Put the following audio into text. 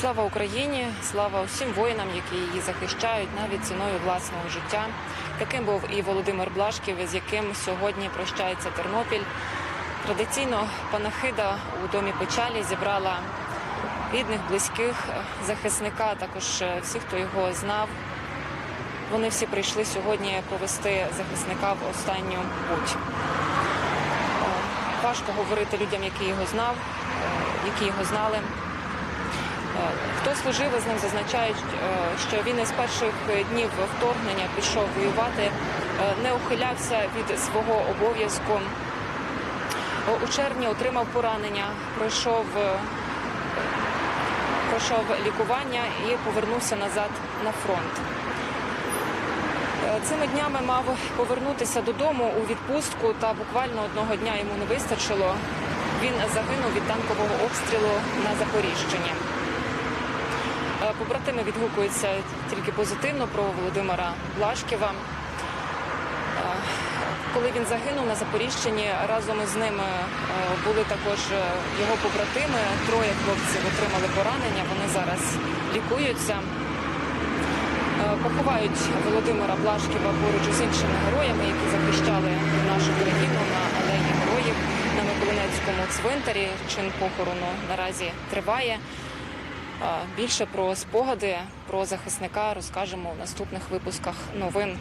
Слава Україні! Слава усім воїнам, які її захищають навіть ціною власного життя. Таким був і Володимир Блашків, з яким сьогодні прощається Тернопіль. Традиційно панахида у домі печалі зібрала рідних, близьких захисника, також е, всіх, хто його знав. Вони всі прийшли сьогодні провести захисника в останню путь. Е, Важко говорити людям, які його знав, е, які його знали. Е, Хто служив із ним, зазначають, е, що він із перших днів вторгнення пішов воювати, е, не ухилявся від свого обов'язку. У червні отримав поранення, пройшов, пройшов лікування і повернувся назад на фронт. Цими днями мав повернутися додому у відпустку, та буквально одного дня йому не вистачило. Він загинув від танкового обстрілу на Запоріжчині. Побратими відгукуються тільки позитивно про Володимира Блашківа. Коли він загинув на Запоріжчині, разом із ним е, були також е, його побратими. Троє хлопців отримали поранення. Вони зараз лікуються. Е, Поховають Володимира Блашківа поруч із іншими героями, які захищали нашу країну на алеї героїв на Миколинецькому цвинтарі. Чин похорону наразі триває. Більше про спогади про захисника розкажемо в наступних випусках новин.